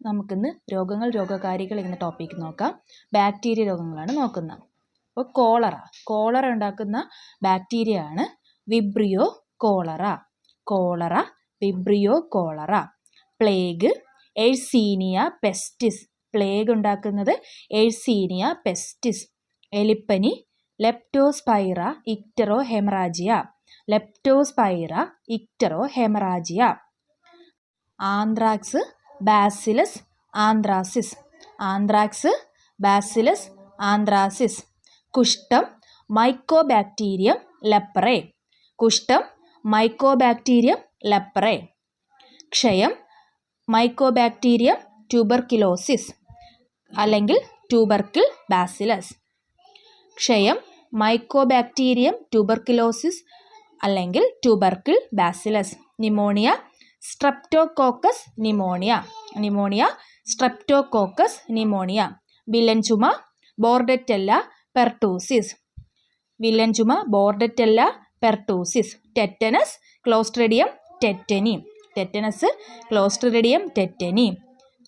നമുക്കിന്ന് രോഗങ്ങൾ രോഗകാരികൾ എന്ന ടോപ്പിക്ക് നോക്കാം. ബാക്ടീരിയ രോഗങ്ങളാണ് നോക്കുന്നത്. അപ്പോൾ കോളറ കോളറ ഉണ്ടാക്കുന്ന ബാക്ടീരിയ ആണ് vibrio cholerae cholera vibrio cholerae plague yersinia pestis plague ഉണ്ടാക്കുന്നത് എഴ്സീനിയ പെസ്റ്റിസ് എലിപ്പനി leptospira icterohaemorrhagiae leptospira icterohaemorrhagiae anthrax bacillus anthracis. Anthrax bacillus anthracis. കുഷ്ഠം മൈക്കോബാക്ടീരിയം ലെപ്രേ കുഷ്ഠം മൈക്കോബാക്ടീരിയം ലെപ്രേ ക്ഷയം മൈക്കോബാക്ടീരിയം ട്യൂബർക്കിലോസിസ് അല്ലെങ്കിൽ ട്യൂബർക്കിൽ ബാസിലസ്. ക്ഷയം mycobacterium tuberculosis അല്ലെങ്കിൽ tubercle bacillus. Pneumonia streptococcus pneumonia pneumonia streptococcus pneumonia villain ചുമ bordetella pertussis വില്ലൻ ചുമ bordetella pertussis tetanus clostridium tetani tetanus clostridium tetani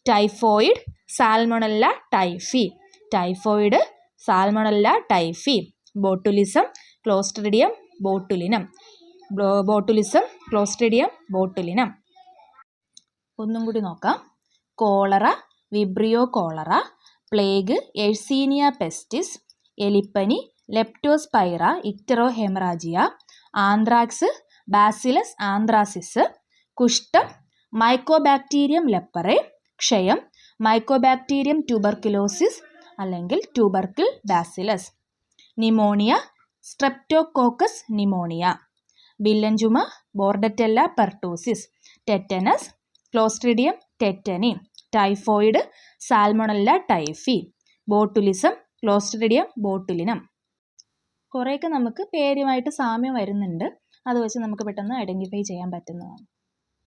typhoid salmonella typhi typhoid salmonella typhi botulism clostridium botulinum botulism clostridium botulinum ഒന്നും കൂടി നോക്കാം. Cholera vibrio cholerae plague yersinia pestis എലിപ്പനി leptospira icterohaemorrhagiae anthrax bacillus anthracis കുഷ്ഠം mycobacterium leprae ക്ഷയം mycobacterium tuberculosis അല്ലെങ്കിൽ tubercle bacillus pneumonia streptococcus pneumonia villain bordetella pertussis tetanus clostridium tetani typhoid salmonella typhi botulism clostridium botulinum. കുറേയൊക്കെ നമുക്ക് പേരുമായിട്ട് സാമ്യം വരുന്നുണ്ട്. അത് വെച്ച് നമുക്ക് പെട്ടെന്ന് ഐഡന്റിഫൈ ചെയ്യാൻ പറ്റുന്നതാണ്.